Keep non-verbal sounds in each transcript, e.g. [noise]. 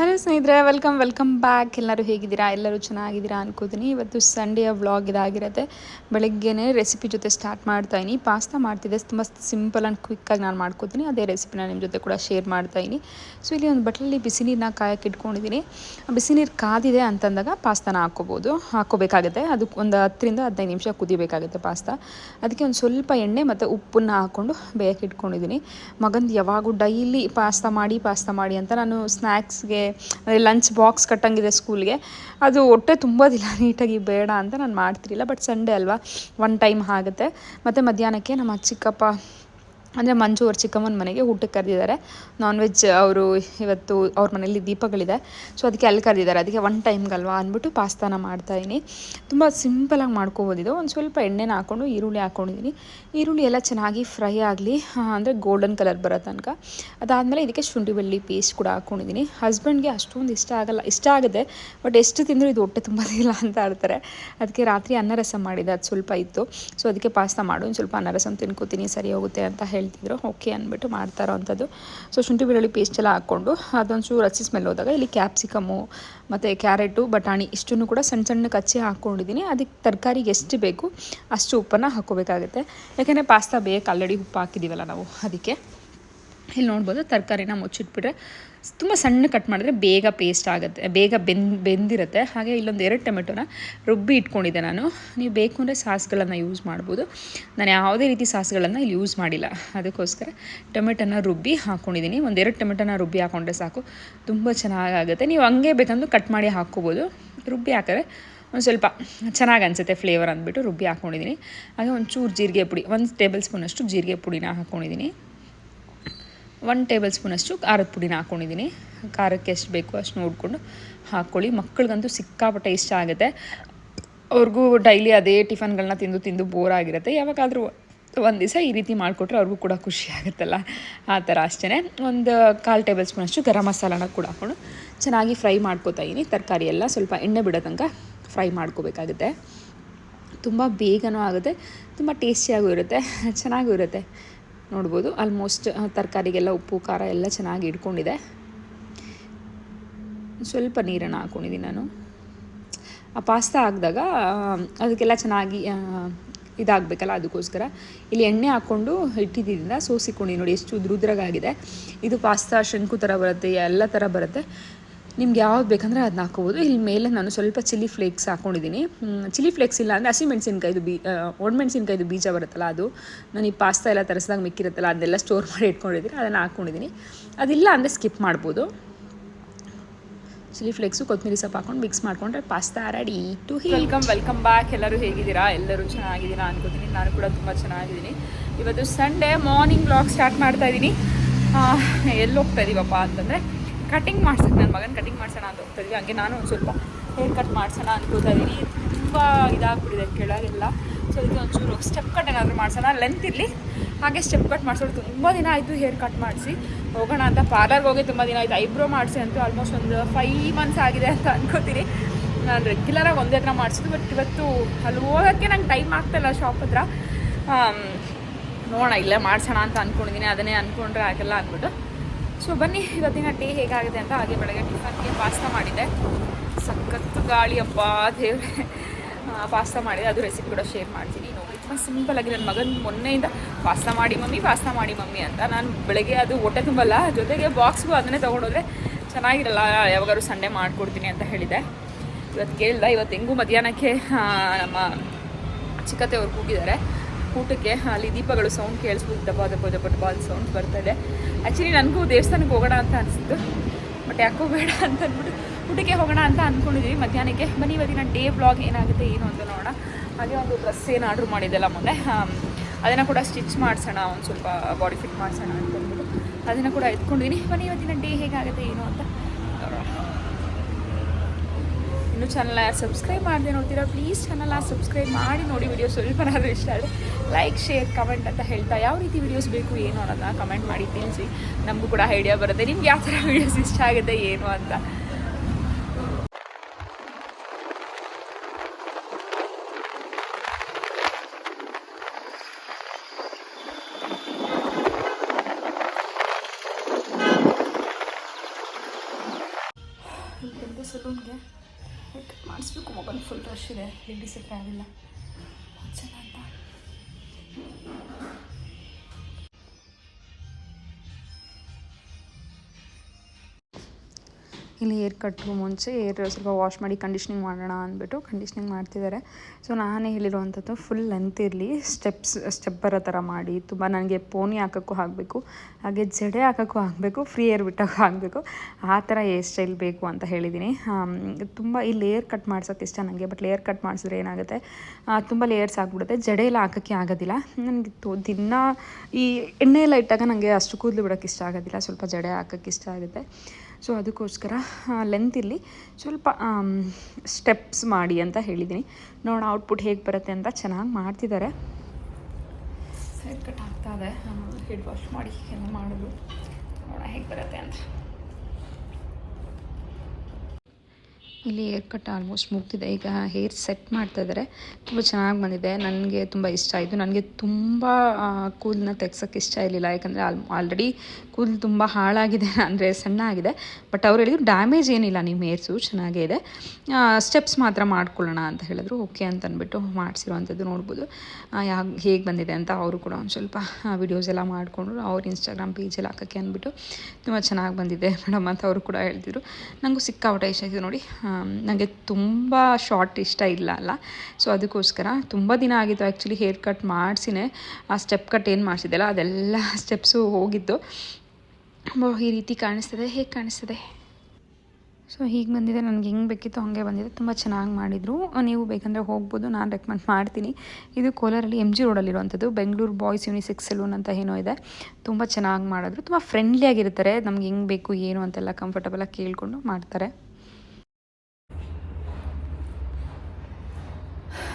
Hello ಸ್ನೇಹಿತರೆ welcome welcome back ಎಲ್ಲರೂ ಹೇಗಿದ್ದೀರಾ? ಎಲ್ಲರೂ ಚೆನ್ನಾಗಿದ್ದೀರಾ ಅನ್ಕೋತೀನಿ. ಇವತ್ತು ಸಂಡೆಯ ವ್ಲಾಗ್ ಇದಾಗಿರುತ್ತೆ. ಬೆಳಗ್ಗೆನೇ ರೆಸಿಪಿ ಜೊತೆ ಸ್ಟಾರ್ಟ್ ಮಾಡ್ತಾಯಿನಿ ಪಾಸ್ತಾ ಮಾಡ್ತಿದ್ದೆ. ತುಂಬ ಸಿಂಪಲ್ ಆ್ಯಂಡ್ ಕ್ವಿಕ್ಕಾಗಿ ನಾನು ಮಾಡ್ಕೋತೀನಿ. ಅದೇ ರೆಸಿಪಿನ ನಿಮ್ಮ ಜೊತೆ ಕೂಡ ಶೇರ್ ಮಾಡ್ತಾಯಿನಿ ಸೊ ಇಲ್ಲಿ ಒಂದು ಬಟ್ಟಲಲ್ಲಿ ಬಿಸಿ ನೀರನ್ನ ಕಾಯಕ್ಕೆ ಇಟ್ಕೊಂಡಿದ್ದೀನಿ. ಬಿಸಿ ನೀರು ಕಾದಿದೆ ಅಂತಂದಾಗ ಪಾಸ್ತಾನ ಹಾಕ್ಕೋಬೋದು ಹಾಕ್ಕೋಬೇಕಾಗುತ್ತೆ ಅದಕ್ಕೆ ಒಂದು ಹತ್ತರಿಂದ ಹದಿನೈದು ನಿಮಿಷ ಕುದಿಬೇಕಾಗುತ್ತೆ ಪಾಸ್ತಾ ಅದಕ್ಕೆ ಒಂದು ಸ್ವಲ್ಪ ಎಣ್ಣೆ ಮತ್ತು ಉಪ್ಪನ್ನು ಹಾಕ್ಕೊಂಡು ಬೇಯಕ್ಕೆ ಇಟ್ಕೊಂಡಿದ್ದೀನಿ. ಮಗಂದು ಯಾವಾಗೂ ಡೈಲಿ ಪಾಸ್ತಾ ಮಾಡಿ ಪಾಸ್ತಾ ಮಾಡಿ ಅಂತ ನಾನು ಸ್ನ್ಯಾಕ್ಸ್ಗೆ ಅಂದರೆ ಲಂಚ್ ಬಾಕ್ಸ್ ಕಟ್ಟಂಗಿದೆ ಸ್ಕೂಲ್ಗೆ ಅದು ಹೊಟ್ಟೆ ತುಂಬೋದಿಲ್ಲ ನೀಟಾಗಿ ಬೇಡ ಅಂತ ನಾನು ಮಾಡ್ತಿರಲಿಲ್ಲ ಬಟ್ ಸಂಡೇ ಅಲ್ವಾ? ಒನ್ ಟೈಮ್ ಆಗುತ್ತೆ. ಮತ್ತು ಮಧ್ಯಾಹ್ನಕ್ಕೆ ನಮ್ಮ ಚಿಕ್ಕಪ್ಪ ಅಂದರೆ ಮಂಜು ಅವ್ರ ಚಿಕ್ಕಮ್ಮನ ಮನೆಗೆ ಊಟಕ್ಕೆ ಕರೆದಿದ್ದಾರೆ. ನಾನ್ ವೆಜ್ ಅವರು ಇವತ್ತು ಅವ್ರ ಮನೇಲಿ ದೀಪಗಳಿದೆ. ಸೊ ಅದಕ್ಕೆ ಅಲ್ಲಿ ಕರೆದಿದ್ದಾರೆ. ಅದಕ್ಕೆ ಒನ್ ಟೈಮ್ಗಲ್ವಾ ಅಂದ್ಬಿಟ್ಟು ಪಾಸ್ತಾನ ಮಾಡ್ತಾಯಿದ್ದೀನಿ ತುಂಬ ಸಿಂಪಲಾಗಿ ಮಾಡ್ಕೋಬೋದಿದ್ದು ಒಂದು ಸ್ವಲ್ಪ ಎಣ್ಣೆನ ಹಾಕ್ಕೊಂಡು ಈರುಳ್ಳಿ ಹಾಕ್ಕೊಂಡಿದ್ದೀನಿ ಈರುಳ್ಳಿ ಎಲ್ಲ ಚೆನ್ನಾಗಿ ಫ್ರೈ ಆಗಲಿ ಅಂದರೆ ಗೋಲ್ಡನ್ ಕಲರ್ ಬರೋ ತನಕ. ಅದಾದಮೇಲೆ ಇದಕ್ಕೆ ಶುಂಠಿ ಬೆಳ್ಳಿ ಪೇಸ್ಟ್ ಕೂಡ ಹಾಕ್ಕೊಂಡಿದ್ದೀನಿ ಹಸ್ಬೆಂಡ್ಗೆ ಅಷ್ಟೊಂದು ಇಷ್ಟ ಆಗಲ್ಲ, ಇಷ್ಟ ಆಗುತ್ತೆ ಬಟ್ ಎಷ್ಟು ತಿಂದರೂ ಇದು ಹೊಟ್ಟೆ ತುಂಬೋದಿಲ್ಲ ಅಂತ ಆಡ್ತಾರೆ. ಅದಕ್ಕೆ ರಾತ್ರಿ ಅನ್ನ ರಸಂ ಮಾಡಿದೆ. ಅದು ಸ್ವಲ್ಪ ಇತ್ತು. ಸೊ ಅದಕ್ಕೆ ಪಾಸ್ತಾ ಮಾಡು. ಒಂದು ಸ್ವಲ್ಪ ಅನ್ನ ರಸಂ ತಿನ್ಕೋತೀನಿ. ಸರಿ ಹೋಗುತ್ತೆ ಅಂತ ಹೇಳ್ತಿದ್ರು, ಓಕೆ ಅಂದ್ಬಿಟ್ಟು ಮಾಡ್ತಾರೋ ಅಂಥದ್ದು. ಸೊ ಶುಂಠಿ ಬೆಳ್ಳುಳ್ಳಿ ಪೇಸ್ಟ್ ಎಲ್ಲ ಹಾಕ್ಕೊಂಡು, ಅದೊಂಚೂರು ಹಸಿ ಸ್ಮೆಲ್ ಹೋದಾಗ ಇಲ್ಲಿ ಕ್ಯಾಪ್ಸಿಕಮು ಮತ್ತು ಕ್ಯಾರೆಟು ಬಟಾಣಿ ಇಷ್ಟನ್ನು ಕೂಡ ಸಣ್ಣ ಸಣ್ಣ ಕಚ್ಚಿ ಹಾಕ್ಕೊಂಡಿದ್ದೀನಿ ಅದಕ್ಕೆ ತರಕಾರಿಗೆ ಎಷ್ಟು ಬೇಕು ಅಷ್ಟು ಉಪ್ಪನ್ನು ಹಾಕ್ಕೋಬೇಕಾಗುತ್ತೆ. ಯಾಕೆಂದರೆ ಪಾಸ್ತಾ ಬೇಕು ಆಲ್ರೆಡಿ ಉಪ್ಪು ಹಾಕಿದ್ದೀವಲ್ಲ ನಾವು, ಅದಕ್ಕೆ. ಇಲ್ಲಿ ನೋಡ್ಬೋದು ತರಕಾರಿನ ಮುಚ್ಚಿಟ್ಬಿಟ್ರೆ ತುಂಬ ಸಣ್ಣ ಕಟ್ ಮಾಡಿದ್ರೆ ಬೇಗ ಪೇಸ್ಟ್ ಆಗುತ್ತೆ, ಬೇಗ ಬೆಂದ್, ಬೆಂದಿರುತ್ತೆ. ಹಾಗೆ ಇಲ್ಲೊಂದು ಎರಡು ಟೊಮೆಟೊನ ರುಬ್ಬಿ ಇಟ್ಕೊಂಡಿದ್ದೆ ನಾನು. ನೀವು ಬೇಕು ಅಂದರೆ ಸಾಸ್ಗಳನ್ನು ಯೂಸ್ ಮಾಡ್ಬೋದು. ನಾನು ಯಾವುದೇ ರೀತಿ ಸಾಸ್ಗಳನ್ನು ಇಲ್ಲಿ ಯೂಸ್ ಮಾಡಿಲ್ಲ. ಅದಕ್ಕೋಸ್ಕರ ಟೊಮೆಟೊನ ರುಬ್ಬಿ ಹಾಕ್ಕೊಂಡಿದ್ದೀನಿ ಒಂದೆರಡು ಟೊಮೆಟೊನ ರುಬ್ಬಿ ಹಾಕ್ಕೊಂಡ್ರೆ ಸಾಕು. ತುಂಬ ಚೆನ್ನಾಗಾಗುತ್ತೆ. ನೀವು ಹಂಗೆ ಬೇಕಂದ್ರೆ ಕಟ್ ಮಾಡಿ ಹಾಕ್ಕೋಬೋದು. ರುಬ್ಬಿ ಹಾಕಿದ್ರೆ ಒಂದು ಸ್ವಲ್ಪ ಚೆನ್ನಾಗಿ ಅನಿಸುತ್ತೆ ಫ್ಲೇವರ್ ಅಂದ್ಬಿಟ್ಟು ರುಬ್ಬಿ ಹಾಕ್ಕೊಂಡಿದ್ದೀನಿ ಹಾಗೆ ಒಂಚೂರು ಚೂರು ಜೀರಿಗೆ ಪುಡಿ, ಒಂದು ಟೇಬಲ್ ಸ್ಪೂನಷ್ಟು ಜೀರಿಗೆ ಪುಡಿನ ಹಾಕ್ಕೊಂಡಿದ್ದೀನಿ ಒನ್ ಟೇಬಲ್ ಸ್ಪೂನಷ್ಟು ಖಾರದ ಪುಡಿನ ಹಾಕ್ಕೊಂಡಿದ್ದೀನಿ ಖಾರಕ್ಕೆ ಎಷ್ಟು ಬೇಕು ಅಷ್ಟು ನೋಡಿಕೊಂಡು ಹಾಕ್ಕೊಳ್ಳಿ ಮಕ್ಕಳಿಗಂತೂ ಸಿಕ್ಕಾಪಟ್ಟೆ ಇಷ್ಟ ಆಗುತ್ತೆ. ಅವ್ರಿಗೂ ಡೈಲಿ ಅದೇ ಟಿಫನ್ಗಳನ್ನ ತಿಂದು ತಿಂದು ಬೋರ್ ಆಗಿರುತ್ತೆ. ಯಾವಾಗಾದರೂ ಒಂದು ದಿವಸ ಈ ರೀತಿ ಮಾಡಿಕೊಟ್ರೆ ಅವ್ರಿಗೂ ಕೂಡ ಖುಷಿ ಆಗುತ್ತಲ್ಲ? ಆ ಥರ ಅಷ್ಟೇ ಒಂದು ಕಾಲು ಟೇಬಲ್ ಸ್ಪೂನಷ್ಟು ಗರಂ ಮಸಾಲಾನ ಕೂಡ ಹಾಕ್ಕೊಂಡು ಚೆನ್ನಾಗಿ ಫ್ರೈ ಮಾಡ್ಕೋತಾ ಇದ್ದೀನಿ. ತರಕಾರಿ ಎಲ್ಲ ಸ್ವಲ್ಪ ಎಣ್ಣೆ ಬಿಡೋ ಫ್ರೈ ಮಾಡ್ಕೋಬೇಕಾಗುತ್ತೆ. ತುಂಬ ಬೇಗನೂ ಆಗುತ್ತೆ. ತುಂಬ ಟೇಸ್ಟಿಯಾಗೂ ಇರುತ್ತೆ. ಚೆನ್ನಾಗೂ ಇರುತ್ತೆ. ನೋಡ್ಬೋದು. ಆಲ್ಮೋಸ್ಟ್ ತರಕಾರಿಗೆಲ್ಲ ಉಪ್ಪು, ಖಾರ ಎಲ್ಲ ಚೆನ್ನಾಗಿ ಇಟ್ಕೊಂಡಿದೆ. ಸ್ವಲ್ಪ ನೀರನ್ನು ಹಾಕ್ಕೊಂಡಿದ್ದೀನಿ ನಾನು. ಆ ಪಾಸ್ತಾ ಹಾಕಿದಾಗ ಅದಕ್ಕೆಲ್ಲ ಚೆನ್ನಾಗಿ ಇದಾಗಬೇಕಲ್ಲ ಅದಕ್ಕೋಸ್ಕರ. ಇಲ್ಲಿ ಎಣ್ಣೆ ಹಾಕ್ಕೊಂಡು ಇಟ್ಟಿದ್ದರಿಂದ ಸೋಸಿಕೊಂಡು ನೋಡಿ, ಎಷ್ಟು ಉದ್ರುದ್ರಾಗಿದೆ ಇದು ಪಾಸ್ತಾ ಶಂಕು ಥರ ಬರುತ್ತೆ, ಎಲ್ಲ ಥರ ಬರುತ್ತೆ. ನಿಮ್ಗೆ ಯಾವ್ದು ಬೇಕಂದರೆ ಅದನ್ನ ಹಾಕೋಬೋದು ಇಲ್ಲಿ ಮೇಲೆ ನಾನು ಸ್ವಲ್ಪ ಚಿಲ್ಲಿ ಫ್ಲೇಕ್ಸ್ ಹಾಕೊಂಡಿದ್ದೀನಿ. ಚಿಲ್ಲಿ ಫ್ಲೇಕ್ಸ್ ಇಲ್ಲ ಅಂದರೆ ಹಸಿ ಮೆಣಸಿನ್ಕಾಯ್ದು ಬೀ ಒಣಮೆಣ್ಸಿನ್ಕಾಯ್ದು ಬೀಜ ಬರುತ್ತಲ್ಲ ಅದು. ನಾನು ಈ ಪಾಸ್ತಾ ಎಲ್ಲ ತರಿಸಿದಾಗ ಮಿಕ್ಕಿರುತ್ತಲ್ಲ, ಅದನ್ನೆಲ್ಲ ಸ್ಟೋರ್ ಮಾಡಿ ಇಟ್ಕೊಂಡಿದ್ದೀನಿ. ಅದನ್ನು ಹಾಕ್ಕೊಂಡಿದ್ದೀನಿ ಅದಿಲ್ಲ ಅಂದರೆ ಸ್ಕಿಪ್ ಮಾಡ್ಬೋದು. ಚಿಲ್ಲಿ ಫ್ಲೇಕ್ಸು, ಕೊತ್ತಂಬರಿ ಸೊಪ್ಪು ಹಾಕೊಂಡು ಮಿಕ್ಸ್ ಮಾಡಿಕೊಂಡ್ರೆ pasta ready to welcome welcome back ಎಲ್ಲರೂ ಹೇಗಿದ್ದೀರಾ? ಎಲ್ಲರೂ ಚೆನ್ನಾಗಿದ್ದೀರಾ ಅನ್ಕೋತೀನಿ. ನಾನು ಕೂಡ ತುಂಬ ಚೆನ್ನಾಗಿದ್ದೀನಿ. ಇವತ್ತು ಸಂಡೇ ಮಾರ್ನಿಂಗ್ ಬ್ಲಾಗ್ ಸ್ಟಾರ್ಟ್ ಮಾಡ್ತಾ ಇದ್ದೀನಿ. ಎಲ್ಲಿ ಹೋಗ್ತಾ ಇದ್ದೀವಪ್ಪ ಅಂತಂದರೆ ಕಟಿಂಗ್ ಮಾಡ್ಸೋಕೆ ನನ್ನ ಮಗನ ಕಟಿಂಗ್ ಮಾಡ್ಸೋಣ ಅಂತ ಹೋಗ್ತಾ ಇದ್ವಿ ಹಂಗೆ ನಾನು ಒಂದು ಸ್ವಲ್ಪ ಹೇರ್ ಕಟ್ ಮಾಡ್ಸೋಣ ಅನ್ಕೋತಾ ಇದ್ದೀನಿ. ತುಂಬ ಇದಾಗ್ಬಿಟ್ಟಿದೆ ಕೆಳಗೆಲ್ಲ ಸೊ ಅದಕ್ಕೆ ಒಂಚೂರು ಸ್ಟೆಪ್ ಕಟ್ ಏನಾದರೂ ಮಾಡ್ಸೋಣ. ಲೆಂತ್ ಇರಲಿ. ಹಾಗೆ ಸ್ಟೆಪ್ ಕಟ್ ಮಾಡಿಸೋದು ತುಂಬ ದಿನ ಆಯಿತು ಹೇರ್ ಕಟ್ ಮಾಡಿಸಿ. ಹೋಗೋಣ ಅಂತ ಪಾರ್ಲರ್ಗೆ ಹೋಗಿ ತುಂಬ ದಿನ ಆಯಿತು. ಐಬ್ರೋ ಮಾಡಿಸಿ ಅಂತೂ ಆಲ್ಮೋಸ್ಟ್ ಒಂದು ಫೈವ್ ಮಂತ್ಸ್ ಆಗಿದೆ ಅಂತ ಅನ್ಕೋತೀನಿ. ನಾನು ರೆಗ್ಯುಲರಾಗಿ ಒಂದೇ ಹತ್ರ ಮಾಡಿಸಿದ್ದು ಬಟ್ ಇವತ್ತು ಅಲ್ಲಿ ಹೋಗೋಕ್ಕೆ ನಂಗೆ ಟೈಮ್ ಆಗ್ತಾಯಿಲ್ಲ ಶಾಪ್ ಹತ್ರ. ನೋಡೋಣ ಇಲ್ಲೇ ಮಾಡಿಸೋಣ ಅಂತ ಅಂದ್ಕೊಂಡಿದ್ದೀನಿ ಅದನ್ನೇ ಅಂದ್ಕೊಂಡ್ರೆ ಆಗಲ್ಲ ಅಂದ್ಬಿಟ್ಟು. ಸೊ ಬನ್ನಿ, ಇವತ್ತಿನ ಟೀ ಹೇಗಾಗಿದೆ ಅಂತ ಹಾಗೆ ಬೆಳಗ್ಗೆ ಟಿಫನ್ಗೆ ಪಾಸ್ತಾ ಮಾಡಿದ್ದೆ. ಸಖತ್ತು ಗಾಳಿ ಹಬ್ಬ ದೇವ್ರೆ. ಪಾಸ್ತಾ ಮಾಡಿದೆ. ಅದು ರೆಸಿಪಿ ಕೂಡ ಶೇರ್ ಮಾಡ್ತೀನಿ. ನೋಡಿ ತುಂಬ ಆಗಿ ನನ್ನ ಮಗನ ಮೊನ್ನೆಯಿಂದ ಪಾಸ್ತಾ ಮಾಡಿ, ಮಮ್ಮಿ, ಪಾಸ್ತಾ ಮಾಡಿ, ಮಮ್ಮಿ ಅಂತ ನಾನು ಬೆಳಗ್ಗೆ ಅದು ಹೊಟ್ಟೆ ತುಂಬಲ್ಲ, ಜೊತೆಗೆ ಬಾಕ್ಸ್ಗೂ ಅದನ್ನೇ ತೊಗೊಂಡೋದ್ರೆ ಚೆನ್ನಾಗಿರಲ್ಲ, ಯಾವಾಗಾದ್ರು ಸಂಡೇ ಮಾಡಿಕೊಡ್ತೀನಿ ಅಂತ ಹೇಳಿದೆ. ಇವತ್ತು ಕೇಳಿಲ್ಲ ಇವತ್ತು ಹೆಂಗೂ ಮಧ್ಯಾಹ್ನಕ್ಕೆ ನಮ್ಮ ಚಿಕ್ಕತ್ತೆ ಕೂಗಿದ್ದಾರೆ. ಊಟಕ್ಕೆ ಅಲ್ಲಿ ದೀಪಗಳು ಸೌಂಡ್ ಕೇಳಿಸ್ಬೋದು ದಬ್ಬ ದಬ್ಬ ದಬ್ಬ ದಬ್ಬ ಅಲ್ಲಿ ಸೌಂಡ್ ಬರ್ತಾಯಿದೆ ಆ್ಯಕ್ಚುಲಿ ನನಗೂ ದೇವಸ್ಥಾನಕ್ಕೆ ಹೋಗೋಣ ಅಂತ ಅನಿಸ್ತು. ಬಟ್ ಯಾಕೋ ಬೇಡ ಅಂತ ಅಂದ್ಬಿಟ್ಟು ಊಟಕ್ಕೆ ಹೋಗೋಣ ಅಂತ ಅಂದ್ಕೊಂಡಿದ್ದೀವಿ ಮಧ್ಯಾಹ್ನಕ್ಕೆ ಬನ್ನಿ, ಇವತ್ತಿನ ಡೇ ಬ್ಲಾಗ್ ಏನಾಗುತ್ತೆ, ಏನು ಅಂತ ನೋಡೋಣ. ಹಾಗೆ ಒಂದು ಡ್ರೆಸ್ ಏನು ಆರ್ಡ್ರ್ ಮಾಡಿದ್ದೆಲ್ಲ ಮೊನ್ನೆ. ಅದನ್ನು ಕೂಡ ಸ್ಟಿಚ್ ಮಾಡಿಸೋಣ, ಒಂದು ಸ್ವಲ್ಪ ಬಾಡಿ ಫಿಟ್ ಮಾಡಿಸೋಣ ಅಂತ ಅಂದ್ಬಿಟ್ಟು. ಅದನ್ನು ಕೂಡ ಎತ್ಕೊಂಡಿದ್ದೀನಿ ಬನ್ನಿ, ಇವತ್ತಿನ ಡೇ ಹೇಗಾಗುತ್ತೆ, ಏನು ಅಂತ. ಇನ್ನೂ ಚಾನಲ್ ಸಬ್ಸ್ಕ್ರೈಬ್ ಮಾಡಿದೆ ನೋಡ್ತೀರಾ ಪ್ಲೀಸ್ ಆ ಸಬ್ಸ್ಕ್ರೈಬ್ ಮಾಡಿ ನೋಡಿ ವಿಡಿಯೋ ಸ್ವಲ್ಪನಾದರೂ ಇಷ್ಟ ಆದರೆ ಲೈಕ್ ಶೇರ್ ಕಮೆಂಟ್ ಅಂತ ಹೇಳ್ತಾ ಯಾವ ರೀತಿ ವಿಡಿಯೋಸ್ ಬೇಕು, ಏನು ಅನ್ನೋದನ್ನ ಕಮೆಂಟ್ ಮಾಡಿ ತಿಳಿಸಿ. ನಮಗೂ ಕೂಡ ಐಡಿಯಾ ಬರುತ್ತೆ. ನಿಮ್ಗೆ ಯಾವ ಥರ ವೀಡಿಯೋಸ್ ಇಷ್ಟ ಆಗುತ್ತೆ, ಏನು ಅಂತ. ಫುಲ್ ರಶ್ ಇದೆ ಲೇಡೀಸ್ ಹತ್ರ ಇಲ್ಲಿ ಏರ್ ಕಟ್ಗೂ ಮುಂಚೆ ಏರ್ ಸ್ವಲ್ಪ ವಾಶ್ ಮಾಡಿ ಕಂಡೀಷ್ನಿಂಗ್ ಮಾಡೋಣ ಅಂದ್ಬಿಟ್ಟು ಕಂಡೀಷ್ನಿಂಗ್ ಮಾಡ್ತಿದ್ದಾರೆ. ಸೊ ನಾನೇ ಹೇಳಿರುವಂಥದ್ದು ಫುಲ್ ಲೆಂತ್ ಇರಲಿ ಸ್ಟೆಪ್ಸ್ ಸ್ಟೆಪ್ ಬರೋ ಥರ ಮಾಡಿ. ತುಂಬ ನನಗೆ ಪೋನಿ ಹಾಕೋಕ್ಕೂ ಆಗಬೇಕು ಹಾಗೆ ಜಡೆ ಹಾಕೋಕ್ಕೂ ಆಗಬೇಕು ಫ್ರೀ ಏರ್ ಬಿಟ್ಟಕ್ಕೂ ಆಗಬೇಕು ಆ ಥರ ಏರ್ ಸ್ಟೈಲ್ ಬೇಕು ಅಂತ ಹೇಳಿದ್ದೀನಿ. ತುಂಬ ಈ ಲೇಯರ್ ಕಟ್ ಮಾಡ್ಸೋಕ್ಕೆ ಇಷ್ಟ ನನಗೆ ಬಟ್ ಲೇಯರ್ ಕಟ್ ಮಾಡಿಸಿದ್ರೆ ಏನಾಗುತ್ತೆ? ತುಂಬ ಲೇಯರ್ಸ್ ಆಗಿಬಿಡುತ್ತೆ. ಜಡೆ ಎಲ್ಲ ಹಾಕೋಕ್ಕೆ ಆಗೋದಿಲ್ಲ. ನನಗೆ ತೋ, ದಿನ ಈ ಎಣ್ಣೆ ಎಲ್ಲ ಇಟ್ಟಾಗ ನನಗೆ ಅಷ್ಟು ಕೂದಲು ಬಿಡೋಕ್ಕೆ ಇಷ್ಟ ಆಗೋದಿಲ್ಲ. ಸ್ವಲ್ಪ ಜಡೆ ಹಾಕೋಕ್ಕೆ ಇಷ್ಟ ಆಗುತ್ತೆ. ಸೊ ಅದಕ್ಕೋಸ್ಕರ ಲೆಂತ್ ಇಲ್ಲಿ ಸ್ವಲ್ಪ ಸ್ಟೆಪ್ಸ್ ಮಾಡಿ ಅಂತ ಹೇಳಿದ್ದೀನಿ ನೋಡೋಣ ಔಟ್ಪುಟ್ ಹೇಗೆ ಬರುತ್ತೆ ಅಂತ ಚೆನ್ನಾಗಿ ಮಾಡ್ತಿದ್ದಾರೆ ಕಟ್ ಆಗ್ತಾ ಇದೆ. ಹೆಡ್ ವಾಶ್ ಮಾಡಿ, ಎಲ್ಲ ಮಾಡೋದು ನೋಡೋಣ ಹೇಗೆ ಬರುತ್ತೆ ಅಂತ. ಇಲ್ಲಿ ಹೇರ್ ಕಟ್ ಆಲ್ಮೋಸ್ಟ್ ಮುಗ್ದಿದೆ. ಈಗ ಹೇರ್ ಸೆಟ್ ಮಾಡ್ತಾ ಇದ್ದಾರೆ ತುಂಬ ಚೆನ್ನಾಗಿ ಬಂದಿದೆ. ನನಗೆ ತುಂಬ ಇಷ್ಟ ಆಯಿತು. ನನಗೆ ತುಂಬ ಕೂದಲನ್ನ ತೆಗ್ಸೋಕ್ಕೆ ಇಷ್ಟ ಇರಲಿಲ್ಲ. ಯಾಕಂದರೆ ಆಲ್ ಆಲ್ರೆಡಿ ಕೂದಲು ತುಂಬ ಹಾಳಾಗಿದೆ [laughs] ಅಂದರೆ ಸಣ್ಣ ಆಗಿದೆ ಬಟ್ ಅವ್ರು ಹೇಳಿದ್ರು ಡ್ಯಾಮೇಜ್ ಏನಿಲ್ಲ ನಿಮ್ಮ ಹೇರ್ಸು ಚೆನ್ನಾಗೇ ಇದೆ. ಸ್ಟೆಪ್ಸ್ ಮಾತ್ರ ಮಾಡ್ಕೊಳ್ಳೋಣ ಅಂತ ಹೇಳಿದ್ರು. ಓಕೆ ಅಂತ ಅಂದ್ಬಿಟ್ಟು ಮಾಡಿಸಿರುವಂಥದ್ದು ನೋಡ್ಬೋದು ಯಾ ಹೇಗೆ ಬಂದಿದೆ ಅಂತ ಅವರು ಕೂಡ ಒಂದು ಸ್ವಲ್ಪ ವಿಡಿಯೋಸ್ ಎಲ್ಲ ಮಾಡಿಕೊಂಡ್ರು. ಅವ್ರ ಇನ್ಸ್ಟಾಗ್ರಾಮ್ ಪೇಜಲ್ಲಿ ಹಾಕೋಕ್ಕೆ ಅಂದ್ಬಿಟ್ಟು ತುಂಬ ಚೆನ್ನಾಗಿ ಬಂದಿದೆ [laughs] ಮೇಡಮ್ ಅಂತ ಅವರು ಕೂಡ ಹೇಳ್ತಿದ್ರು. ನನಗೂ ಸಿಕ್ಕಾಪಟ್ಟೆ ಇಷ್ಟ ಆಯಿತು ನೋಡಿ. ನನಗೆ ತುಂಬ ಶಾರ್ಟ್ ಇಷ್ಟ ಇಲ್ಲ ಅಲ್ಲ. ಸೊ ಅದಕ್ಕೋಸ್ಕರ ತುಂಬ ದಿನ ಆಗಿತ್ತು. ಆ್ಯಕ್ಚುಲಿ ಹೇರ್ ಕಟ್ ಮಾಡಿಸಿನೇ ಆ ಸ್ಟೆಪ್ ಕಟ್ ಏನು ಮಾಡಿಸಿದ್ದೆಲ್ಲ ಅದೆಲ್ಲ [laughs] ಸ್ಟೆಪ್ಸು ಹೋಗಿದ್ದು. ಈ ರೀತಿ ಕಾಣಿಸ್ತದೆ, ಹೇಗೆ ಕಾಣಿಸ್ತದೆ? ಸೊ ಹೀಗೆ ಬಂದಿದೆ. ನನಗೆ ಹೆಂಗೆ ಬೇಕಿತ್ತು ಹಾಗೆ ಬಂದಿದೆ. ತುಂಬ ಚೆನ್ನಾಗಿ ಮಾಡಿದರು. ನೀವು ಬೇಕಂದರೆ ಹೋಗ್ಬೋದು. ನಾನು ರೆಕಮೆಂಡ್ ಮಾಡ್ತೀನಿ. ಇದು ಕೋಲಾರಲ್ಲಿ ಎಂ ಜಿ ರೋಡಲ್ಲಿರುವಂಥದ್ದು ಬೆಂಗಳೂರು ಬಾಯ್ಸ್ ಯೂನಿಸೆಕ್ಸ್ ಸಲೂನ್ ಅಂತ ಏನೋ ಇದೆ. ತುಂಬ ಚೆನ್ನಾಗಿ ಮಾಡಿದ್ರು. ತುಂಬ ಫ್ರೆಂಡ್ಲಿ ಆಗಿರ್ತಾರೆ. ನಮ್ಗೆ ಹೆಂಗೆ ಬೇಕು, ಏನು ಅಂತೆಲ್ಲ ಕಂಫರ್ಟಬಲಾಗಿ ಕೇಳಿಕೊಂಡು ಮಾಡ್ತಾರೆ.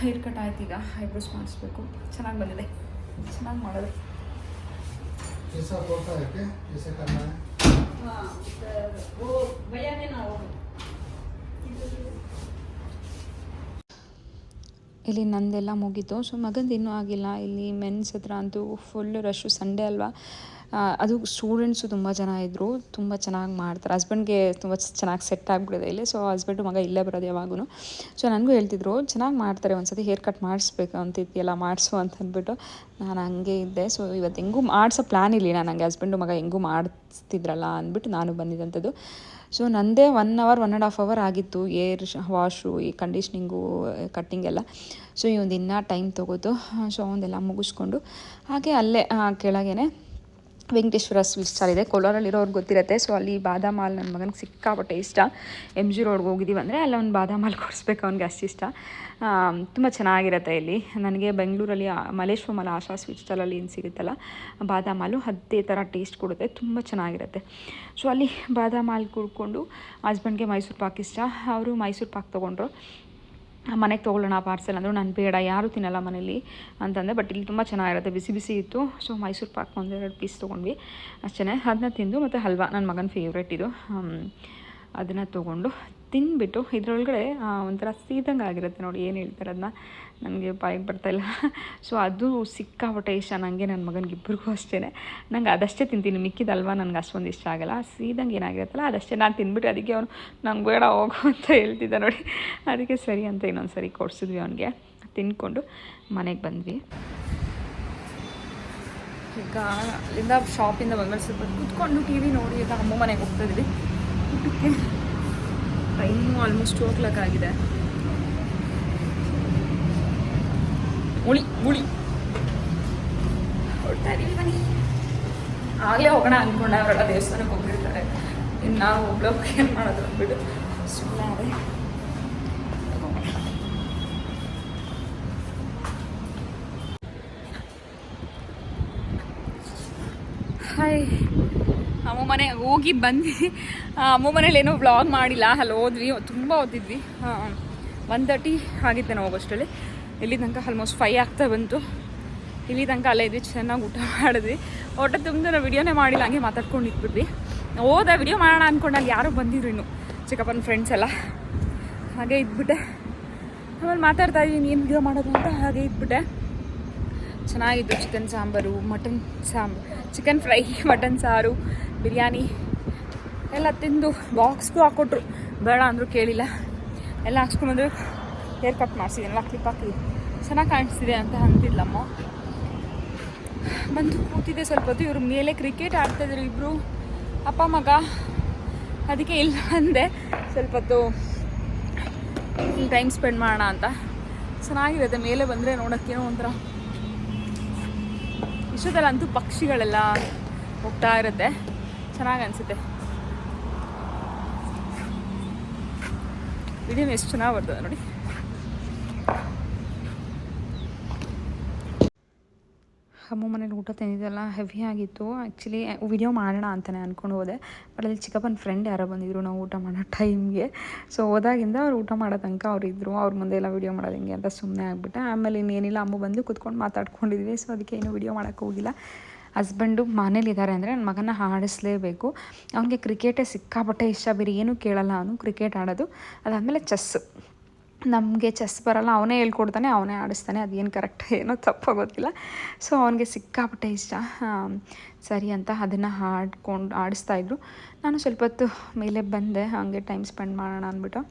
ಹೇರ್ ಕಟ್ ಆಯ್ತು ಈಗ ಐಬ್ರೋಸ್ ಮಾಡಿಸ್ಬೇಕು. ಚೆನ್ನಾಗಿ ಬಂದಿದೆ. ಚೆನ್ನಾಗಿ ಮಾಡೋದು ಇಲ್ಲಿ ನಂದೆಲ್ಲ ಮುಗೀತು. ಸೊ ಮಗಂದು ಇನ್ನೂ ಆಗಿಲ್ಲ. ಇಲ್ಲಿ ಮೆನ್ಸ್ ಹತ್ರ ಅಂತೂ ಫುಲ್ ರಶ್ಶು ಸಂಡೇ ಅಲ್ವಾ? ಅದು ಸ್ಟೂಡೆಂಟ್ಸು ತುಂಬ ಜನ ಇದ್ದರು ತುಂಬ ಚೆನ್ನಾಗಿ ಮಾಡ್ತಾರೆ. ಹಸ್ಬೆಂಡ್ಗೆ ತುಂಬ ಚೆನ್ನಾಗಿ ಸೆಟ್ ಆಗಿಬಿಡಿದೆ ಇಲ್ಲಿ. ಸೊ ಹಸ್ಬೆಂಡು ಮಗ ಇಲ್ಲೇ ಬರೋದು ಯಾವಾಗೂ ಸೊ ನನಗೂ ಹೇಳ್ತಿದ್ರು, ಚೆನ್ನಾಗಿ ಮಾಡ್ತಾರೆ ಒಂದು ಸತಿ ಹೇರ್ ಕಟ್ ಮಾಡಿಸ್ಬೇಕು ಅಂತಿದ್ಯಲ್ಲ, ಮಾಡಿಸು ಅಂತ ಅಂದ್ಬಿಟ್ಟು ನಾನು ಹಂಗೆ ಇದ್ದೆ. ಸೊ ಇವತ್ತು ಹೆಂಗೂ ಮಾಡಿಸೋ ಪ್ಲ್ಯಾನ್ ನಾನು ನನಗೆ ಹಸ್ಬೆಂಡು ಮಗ ಹೆಂಗೂ ಮಾಡಿಸ್ತಿದ್ರಲ್ಲ ಅಂದ್ಬಿಟ್ಟು ನಾನು ಬಂದಿದ್ದಂಥದ್ದು. ಸೊ ನನ್ನದೇ one hour one and half hour ಆಗಿತ್ತು. ಏರ್ ವಾಶು ಈ ಕಂಡೀಷ್ನಿಂಗು ಕಟ್ಟಿಂಗ್ ಎಲ್ಲ. ಸೊ ಇವೊಂದು ಇನ್ನೂ ಟೈಮ್ ತೊಗೋತು ಸೊ ಅವನ್ನೆಲ್ಲ ಮುಗಿಸ್ಕೊಂಡು ಹಾಗೆ ಅಲ್ಲೇ ಕೆಳಗೇ ವೆಂಕಟೇಶ್ವರ ಸ್ವೀಟ್ ಸ್ಟಾಲ್ ಇದೆ. ಕೋಲಾರಲ್ಲಿರೋರ್ಗೆ ಗೊತ್ತಿರುತ್ತೆ. ಸೊ ಅಲ್ಲಿ ಬಾದಾಮ ಹಾಲು ನನ್ನ ಮಗನಿಗೆ ಸಿಕ್ಕಾಪಟ್ಟೆ ಇಷ್ಟ. ಎಂ ಜಿ ರೋಡ್ಗೆ ಹೋಗಿದ್ದೀವಿ ಅಂದರೆ ಅಲ್ಲಿ ಒಂದು ಬಾದಾಮ ಹಾಲು ಕೊಡಿಸ್ಬೇಕು. ಅವ್ನಿಗೆ ಅಷ್ಟು ಇಷ್ಟ. ತುಂಬ ಚೆನ್ನಾಗಿರುತ್ತೆ ಇಲ್ಲಿ. ನನಗೆ ಬೆಂಗಳೂರಲ್ಲಿ ಆ ಮಲ ಆಶಾ ಸ್ವೀಟ್ ಸ್ಟಾಲಲ್ಲಿ ಏನು ಸಿಗುತ್ತಲ್ಲ, ಬಾದಾಮ ಹಾಲು ಅದೇ ಥರ ಟೇಸ್ಟ್ ಕೊಡುತ್ತೆ. ತುಂಬ ಚೆನ್ನಾಗಿರುತ್ತೆ. ಸೊ ಅಲ್ಲಿ ಬಾದಾಮ ಹಾಲು ಕುಡ್ಕೊಂಡು ಹಸ್ಬೆಂಡ್ಗೆ ಮೈಸೂರು ಪಾಕ್ ಇಷ್ಟ. ಅವರು ಮೈಸೂರು ಪಾಕ್ ತೊಗೊಂಡ್ರು. ಮನೆಗೆ ತೊಗೊಳ್ಳೋಣ ಪಾರ್ಸೆಲ್ ಅಂದರು, ನಾನು ಬೇಡ, ಯಾರೂ ತಿನ್ನಲ್ಲ ಮನೇಲಿ ಅಂತಂದೆ. ಬಟ್ ಇಲ್ಲಿ ತುಂಬ ಚೆನ್ನಾಗಿರುತ್ತೆ. ಬಿಸಿ ಬಿಸಿ ಇತ್ತು. ಸೊ ಮೈಸೂರು ಪಾಕ್ ಒಂದೆರಡು ಪೀಸ್ ತೊಗೊಂಡ್ವಿ. ಅಷ್ಟೇ ಅದನ್ನ ತಿಂದು ಮತ್ತು ಹಲ್ವಾ. ನನ್ನ ಮಗನ ಫೇವ್ರೇಟ್ ಇದು. ಅದನ್ನು ತೊಗೊಂಡು ತಿಂದುಬಿಟ್ಟು ಇದರೊಳಗಡೆ ಒಂಥರ ಸೀದಂಗೆ ಆಗಿರುತ್ತೆ ನೋಡಿ. ಏನು ಹೇಳ್ತಾರೆ ಅದನ್ನ ನನಗೆ ಬಾಯಿಗೆ ಬರ್ತಾಯಿಲ್ಲ ಸೊ ಅದು ಸಿಕ್ಕಾಪಟ್ಟೆ ಇಷ್ಟ. ನನಗೆ ನನ್ನ ಮಗನಿಗೆ ಇಬ್ಬರಿಗೂ ಅಷ್ಟೇ ನಂಗೆ ಅದಷ್ಟೇ ತಿಂತೀನಿ. ಮಿಕ್ಕಿದಲ್ವ? ನನಗೆ ಅಷ್ಟೊಂದು ಇಷ್ಟ ಆಗಲ್ಲ. ಸೀದಂಗೆ ಏನಾಗಿರುತ್ತಲ್ಲ, ಅದಷ್ಟೇ. ನಾನು ತಿಂದ್ಬಿಟ್ಟು ಅದಕ್ಕೆ ಅವನು, ನಂಗೆ ಬೇಡ, ಹೋಗು ಅಂತ ಹೇಳ್ತಿದ್ದ ನೋಡಿ. ಅದಕ್ಕೆ ಸರಿ ಅಂತ ಇನ್ನೊಂದು ಸರಿ ಕೊಡಿಸಿದ್ವಿ ಅವನಿಗೆ. ತಿಂದ್ಕೊಂಡು ಮನೆಗೆ ಬಂದ್ವಿ. ಈಗ ಅಲ್ಲಿಂದ ಶಾಪಿಂದ ಬಂದ್ಮೇಲೆ ಸ್ವಲ್ಪ ಕುತ್ಕೊಂಡು ಟಿ ವಿ ನೋಡಿ ಈಗ ಅಮ್ಮ ಮನೆಗೆ ಹೋಗ್ತಾ ಇದ್ವಿ. Time almost two o'clock ಆಗಿದೆ. ಉಳಿ ಉಳಿ ಬನ್ನಿ. ಆಗಲೇ ಹೋಗೋಣ ಅಂದ್ಕೊಂಡೆ ಅವರೆಲ್ಲ ದೇವಸ್ಥಾನಕ್ಕೆ ಹೋಗ್ಬಿಡ್ತಾರೆ ಇನ್ನು ನಾವು ಒಬ್ಳೊಬ್ಗೆ ಏನು ಮಾಡೋದು ಅಂದ್ಬಿಟ್ಟು ಸುಮ್ಮನೆ ಹಾಯ್. ಅಮ್ಮ ಮನೆ, ಹೋಗಿ ಬಂದ್ವಿ ಅಮ್ಮ ಮನೇಲಿ ಏನೋ ವ್ಲಾಗ್ ಮಾಡಿಲ್ಲ. ಅಲ್ಲಿ ಹೋದ್ವಿ ತುಂಬ ಓದಿದ್ವಿ ಒನ್ ತರ್ಟಿ ಆಗಿತ್ತೆ ನಾವು ಹೋಗೋಷ್ಟರಲ್ಲಿ. ಇಲ್ಲಿ ತನಕ ಆಲ್ಮೋಸ್ಟ್ ಫೈ ಆಗ್ತಾ ಬಂತು. ಇಲ್ಲಿ ತನಕ ಅಲ್ಲೇ ಇದ್ವಿ ಚೆನ್ನಾಗಿ ಊಟ ಮಾಡಿದ್ವಿ. ಹೊಟ್ಟೆ ತುಂಬ ನಾವು ವಿಡಿಯೋನೇ ಮಾಡಿಲ್ಲ, ಹಂಗೆ ಮಾತಾಡ್ಕೊಂಡು ಇಟ್ಬಿಟ್ವಿ ಹೋದ ವಿಡಿಯೋ ಮಾಡೋಣ ಅಂದ್ಕೊಂಡು ಅಲ್ಲಿ ಯಾರೋ ಬಂದಿದ್ರು ಇನ್ನು, ಚಿಕ್ಕಪ್ಪನ ಫ್ರೆಂಡ್ಸ್ ಎಲ್ಲ. ಹಾಗೆ ಇದ್ಬಿಟ್ಟೆ. ಆಮೇಲೆ ಮಾತಾಡ್ತಾ ಇದ್ದೀನಿ ಏನು ವಿಡಿಯೋ ಮಾಡೋದು ಅಂತ, ಹಾಗೆ ಇದ್ಬಿಟ್ಟೆ. ಚೆನ್ನಾಗಿತ್ತು ಚಿಕನ್ ಸಾಂಬಾರು ಮಟನ್ ಸಾಂಬ್ ಚಿಕನ್ ಫ್ರೈ ಮಟನ್ ಸಾರು, ಬಿರಿಯಾನಿ. ಎಲ್ಲ ತಿಂದು ಬಾಕ್ಸ್ಗೂ ಹಾಕ್ಕೊಟ್ರು ಬೇಡ ಅಂದರು ಕೇಳಿಲ್ಲ. ಎಲ್ಲ ಹಾಕ್ಸ್ಕೊಂಬಂದು ಹೇರ್ ಕಟ್ ಮಾಡಿಸಿದ್ದೀನಲ್ಲ ಕ್ಲಿಪ್ ಹಾಕಿ. ಚೆನ್ನಾಗಿ ಕಾಣಿಸ್ತಿದೆ ಅಂತ ಅಂತಿದ್ಲಮ್ಮ. ಬಂದು ಕೂತಿದ್ದೆ ಸ್ವಲ್ಪ ಹೊತ್ತು, ಇವ್ರ ಮೇಲೆ ಕ್ರಿಕೆಟ್ ಆಡ್ತಾಯಿದ್ರು ಇಬ್ಬರು ಅಪ್ಪ, ಮಗ, ಅದಕ್ಕೆ ಇಲ್ಲ ಅಂದೆ. ಸ್ವಲ್ಪ ಹೊತ್ತು ಟೈಮ್ ಸ್ಪೆಂಡ್ ಮಾಡೋಣ ಅಂತ. ಚೆನ್ನಾಗಿರುತ್ತೆ ಮೇಲೆ ಬಂದರೆ ನೋಡೋಕ್ಕೇನೋ ಒಂಥರ. ವಿಶ್ವದಲ್ಲಂತೂ ಪಕ್ಷಿಗಳೆಲ್ಲ ಹೋಗ್ತಾ ಇರುತ್ತೆ. ಚೆನ್ನಾಗಿ ಅನಿಸುತ್ತೆ. ವಿಡಿಯೋ ಎಷ್ಟು ಚೆನ್ನಾಗಿ ಬರ್ತದೆ ನೋಡಿ. ಅಮ್ಮ ಮನೇಲಿ ಊಟ ತಿಂದಿದ್ದೆಲ್ಲ ಹೆವಿ ಆಗಿತ್ತು. ಆ್ಯಕ್ಚುಲಿ ವಿಡಿಯೋ ಮಾಡೋಣ ಅಂತಲೇ ಅಂದ್ಕೊಂಡು ಹೋದೆ. ಬಟ್ ಅಲ್ಲಿ ಚಿಕ್ಕಪ್ಪನ ಫ್ರೆಂಡ್ ಯಾರೋ ಬಂದಿದ್ರು, ನಾವು ಊಟ ಮಾಡೋ ಟೈಮ್ಗೆ ಸೊ ಹೋದಾಗಿಂದ ಅವ್ರು ಊಟ ಮಾಡೋ ತನಕ ಅವ್ರು ಅವ್ರ ಮುಂದೆ ಎಲ್ಲ ವಿಡಿಯೋ ಮಾಡೋದು ಹಿಂಗೆ ಅಂತ ಸುಮ್ಮನೆ ಆಗಿಬಿಟ್ಟೆ. ಆಮೇಲೆ ಇನ್ನೇನಿಲ್ಲ, ಅಮ್ಮ ಬಂದು ಕುತ್ಕೊಂಡು ಮಾತಾಡ್ಕೊಂಡಿದ್ವಿ. ಸೊ ಅದಕ್ಕೆ ಏನು ವಿಡಿಯೋ ಮಾಡೋಕ್ಕೆ ಹೋಗಿಲ್ಲ. ಹಸ್ಬೆಂಡು ಮನೇಲಿದ್ದಾರೆ ಅಂದರೆ ನನ್ನ ಮಗನ ಆಡಿಸ್ಲೇಬೇಕು. ಅವನಿಗೆ ಕ್ರಿಕೆಟೇ ಸಿಕ್ಕಾಪಟ್ಟೆ ಇಷ್ಟ. ಬೇರೆ ಏನೂ ಕೇಳಲ್ಲ ಅವನು. ಕ್ರಿಕೆಟ್ ಆಡೋದು. ಅದಾದಮೇಲೆ ಚೆಸ್ ನಮಗೆ ಚೆಸ್ ಬರಲ್ಲ, ಅವನೇ ಹೇಳ್ಕೊಡ್ತಾನೆ, ಅವನೇ ಆಡಿಸ್ತಾನೆ, ಅದೇನು ಕರೆಕ್ಟ್ ಏನೋ ತಪ್ಪು ಗೊತ್ತಿಲ್ಲ. ಸೊ ಅವನಿಗೆ ಸಿಕ್ಕಾಪಟ್ಟೆ ಇಷ್ಟ. ಸರಿ ಅಂತ ಅದನ್ನು ಆಡ್ಕೊಂಡು ಆಡಿಸ್ತಾಯಿದ್ರು ನಾನು ಸ್ವಲ್ಪ ಹೊತ್ತು ಮೇಲೆ ಬಂದೆ, ಹಾಗೆ ಟೈಮ್ ಸ್ಪೆಂಡ್ ಮಾಡೋಣ ಅಂದ್ಬಿಟ್ಟು.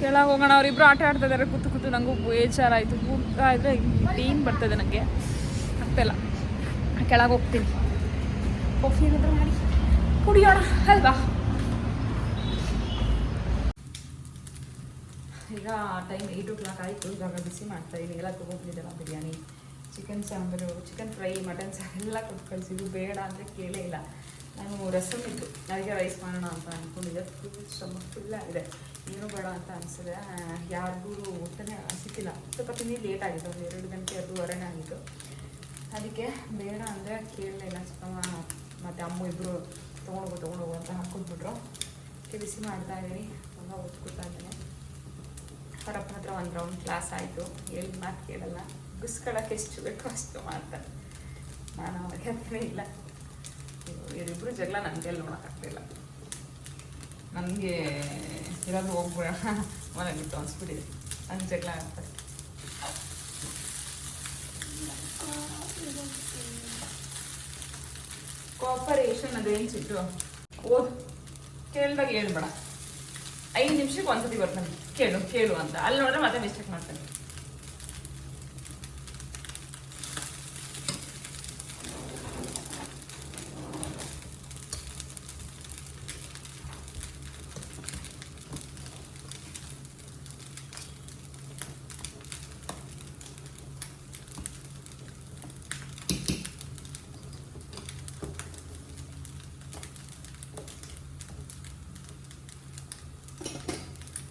ಕೆಳಗೆ ಹೋಗೋಣ ಅವರಿಬ್ಬರು ಆಟ ಆಡ್ತಾ ಇದ್ದಾರೆ ಕೂತು ಕೂತು ನನಗೂ ಬೇಜಾರಾಯಿತು. ಕೂಗ್ತಾ ಇದ್ರೆ ಟೀನ್ ಬರ್ತದೆ ನನಗೆ ಆಗ್ತಾಯಿಲ್ಲ ಕೆಳಗೆ ಹೋಗ್ತೀನಿ. ಕಾಫಿ ಏನಾದರೂ ಮಾಡಿ. ಕುಡಿಯೋಣ, ಅಲ್ವಾ? ಈಗ ಟೈಮ್ ಏಯ್ಟ್ ಓ ಕ್ಲಾಕ್ ಆಯಿತು ಇವಾಗ ಬಿಸಿ ಮಾಡ್ತಾ ಇದ್ದೀನಿ. ಎಲ್ಲ ತೊಗೊಂಡಿದ್ದೆಲ್ಲ biryani. Chicken sambar chicken fry mutton ಸಾರು ಎಲ್ಲ ಕೊಟ್ಟು ಕಳಿಸಿದ್ದು. ಬೇಡ ಅಂದರೆ ಕೇಳೇ ಇಲ್ಲ. ನಾನು ರಸಮ್ ಇತ್ತು. ನನಗೆ ರೈಸ್ ಮಾಡೋಣ ಅಂತ ಅಂದ್ಕೊಂಡಿದ್ದೆ ಫುಲ್ ಸ್ಟಮಕ್ ಫುಲ್ ಆಗಿದೆ. ಏನು ಬೇಡ ಅಂತ ಅನಿಸಿದೆ. ಯಾರಿಗೂ ಊಟನೇ ಸಿಕ್ಕಿಲ್ಲ. ಸ್ವಲ್ಪ ತಿನ್ನಿ ಲೇಟ್ ಆಗಿತ್ತು. ಒಂದು ಎರಡು ಗಂಟೆ ಎರಡೂವರೆನೇ ಆಗಿತ್ತು. ಅದಕ್ಕೆ ಬೇಡ ಅಂದರೆ ಕೇಳಲೇ ಇಲ್ಲ. ಚಿಕ್ಕಮ್ಮ ಮತ್ತು ಅಮ್ಮ ಇಬ್ಬರು ತೊಗೊಂಡೋಗು ತೊಗೊಂಡೋಗು ಅಂತ ಹಾಕ್ಕೊಟ್ಬಿಟ್ರು ಬಿಸಿ ಮಾಡ್ತಾ ಇದ್ದೀನಿ. ತುಂಬ ಓದ್ಕೊತಾ ಇದ್ದೀನಿ. ಅವರಪ್ಪ ಹತ್ರ ಒಂದು ರೌಂಡ್ ಕ್ಲಾಸ್ ಆಯಿತು. ಎಲ್ಲಿ ಮಾತು ಕೇಳಲ್ಲ. ಗುಸ್ಕೊಳಕ್ಕೆ ಎಷ್ಟು ಬೇಕೋ ಅಷ್ಟು ಮಾಡ್ತಾರೆ. ನಾನು ಅವ್ರಿಗೆ ಅಂತಲೇ ಇಲ್ಲ. ಇವರಿಬ್ಬರು ಜಗಳ ನನಗೆ ನೋಡೋಕ್ಕಾಗ್ತಿಲ್ಲ ನನಗೆ ಇರೋದು ಹೋಗ್ಬಿಡೋಣ. ಮನೆ ಬಿಟ್ಟು ಅನ್ಸ್ಬಿಟ್ಟಿದೆ ಹಂಗೆ ಜಗಳ ಆಗ್ತಾರೆ ಕೋಪರೇಷನ್ ಅದೇನು ಸಿಟ್ಟು? ಓದು. ಕೇಳಿದಾಗ ಹೇಳ್ಬೇಡ. ಐದು ನಿಮಿಷಕ್ಕೆ ಒಂದ್ಸತಿ ಬರ್ತಾನೆ. ಕೇಳು ಕೇಳು ಅಂತ. ಅಲ್ಲಿ ನೋಡ್ರೆ ಮತ್ತೆ ಮಿಸ್ಟೇಕ್ ಮಾಡ್ತಾನೆ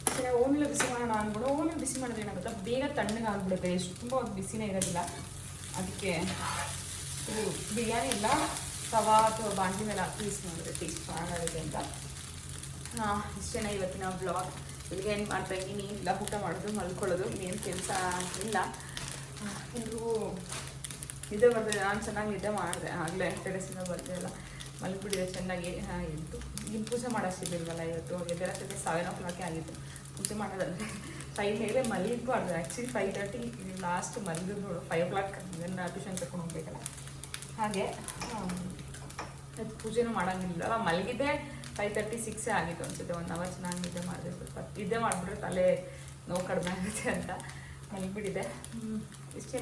ಸರಿ ಓನ್ಲಿ ಅಂದ್ಬಿಡು ಓನ್ಲಿ ಬಿಸಿ ಮಾಡಿದ್ರೆ ಏನಾಗುತ್ತೆ? ಬೇಗ ತಣ್ಣಗೆ ಆಗ್ಬಿಡುತ್ತೆ. ಎಷ್ಟು ತುಂಬ ಬಿಸಿನೇ ಇರೋದಿಲ್ಲ. ಅದಕ್ಕೆ ಇದು ಬಿರಿಯಾನಿ ಇಲ್ಲ, ತವಾ ಅಥವಾ ಬಾಂಡಿ ಮೇಲೆ ಹಾಕಿ ಬಿಸಿ ಮಾಡಿದ್ರೆ ಟೇಸ್ಟ್ ಚೆನ್ನಾಗಿರುತ್ತೆ ಅಂತ. ಇಷ್ಟೇನ ಇವತ್ತಿನ ಬ್ಲಾಗ್ ಇಲ್ಲಿಗೆ ಏನು ಮಾಡ್ತಾ ಇದ್ದೀನಿ. ಇಲ್ಲ, ಊಟ ಮಾಡೋದು, ಮಲ್ಕೊಳ್ಳೋದು, ಇನ್ನೇನು ಕೆಲಸ ಇಲ್ಲ. ಎಲ್ರಿಗೂ ನಿದ್ದೆ ಬರ್ತದೆ ನಾನು ಚೆನ್ನಾಗಿ ನಿದ್ದೆ ಮಾಡಿದೆ. ಆಗಲೇ ಟೆರೆಸಿಂದ ಅಲ್ಲ ಮಲ್ಬಿಟ್ಟಿದೆ ಚೆನ್ನಾಗಿ. ಹಾಂ ಇನ್ನು ಪೂಜೆ ಮಾಡೋಷ್ಟಿದ್ದಿಲ್ವಲ್ಲ ಇವತ್ತು? ಎದ್ದರಕ್ಕೆ ಸೆವೆನ್ ಓ ಕ್ಲಾಕೇ ಆಗಿತ್ತು. ಪೂಜೆ ಮಾಡೋದಂದರೆ ಫೈವ್ ಮೇಲೆ ಮಲಗಬಾರ್ದು ಆ್ಯಕ್ಚುಲಿ ಫೈವ್ ತರ್ಟಿ ಲಾಸ್ಟ್ ಮಲಗಿದ್ ನೋಡು. ಫೈವ್ ಓ ಕ್ಲಾಕ್ ಇದನ್ನು ಟ್ಯೂಷನ್ ಕರ್ಕೊಂಡು ಹೋಗ್ಬೇಕಲ್ಲ. ಹಾಗೆ ಅದು ಪೂಜೆನೂ ಮಾಡೋಂಗಿಲ್ಲ. ಮಲಗಿದ್ದೆ ಫೈವ್ ತರ್ಟಿ ಸಿಕ್ಸೇ ಆಗಿತ್ತು ಅನಿಸುತ್ತೆ. ಒಂದು ಅವರ್ ಚೆನ್ನಾಗಿ ನಿದ್ದೆ ಮಾಡಿದೆ ಸ್ವಲ್ಪ. ನಿದ್ದೆ ಮಾಡಿಬಿಟ್ರೆ ತಲೆ ನೋವು ಕಡಿಮೆ ಆಗುತ್ತೆ ಅಂತ ಮಲಗಿಬಿಟ್ಟಿದೆ ಇಷ್ಟೇ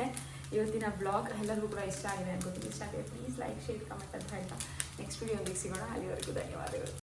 ಇವತ್ತಿನ ಬ್ಲಾಗ್ ಎಲ್ಲರಿಗೂ ಕೂಡ ಇಷ್ಟ ಆಗಿದೆ ಅನ್ಕೋತೀನಿ. ಇಷ್ಟ ಆಗಿದೆ ಪ್ಲೀಸ್ ಲೈಕ್ ಶೇರ್ ಕಮೆಂಟ್ ಅಂತ ಹೇಳ್ತಾ. ನೆಕ್ಸ್ಟ್ ವಿಡಿಯೋ ಸಿಗೋಣ. ಅಲ್ಲಿವರೆಗೂ ಧನ್ಯವಾದಗಳು.